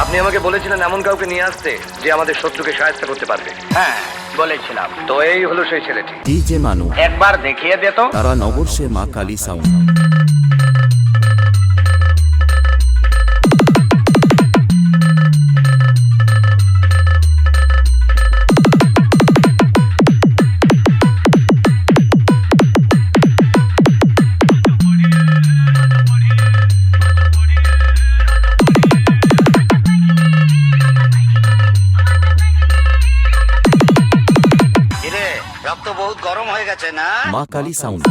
আপনি আমাকে বলেছিলেন এমন কাউকে নিয়ে আসতে যে আমাদের শত্রুকে সাহায্য করতে পারবে। হ্যাঁ বলেছিলাম। তো এই হলো সেই ছেলেটি। ডিজে মানু একবার দেখিয়ে দে তো। তারা নবর্ষে মা কালী সাউন্ড। কিরে তো বহুত গরম হয়ে গেছে না? মা কালী সাউন্ড।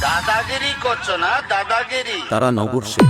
দাদাগিরি করছ না? দাদাগিরি। তারা নগর কত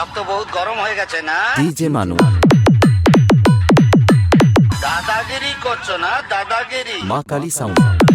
কিরে রক্ত বহুত গরম হয়ে গেছে না? ডিজে মানু। দাদাগিরি করছ না? দাদাগিরি। মা কালী সাউন্ড।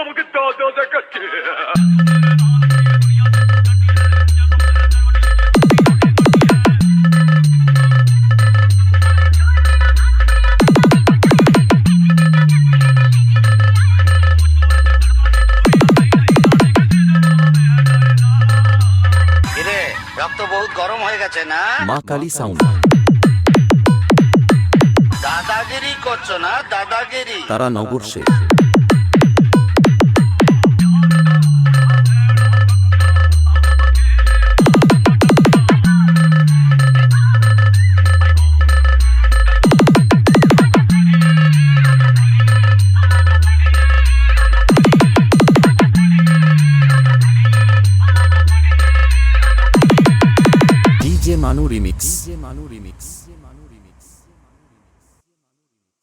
আমাকে দাদা দেখাচ্ছে রক্ত বহুত গরম হয়ে গেছে না? মা কালী সাউন্ড দাদাগিরি করছ না? দাদাগিরি। তারা নগরসে DJ Manu remix. DJ Manu remix.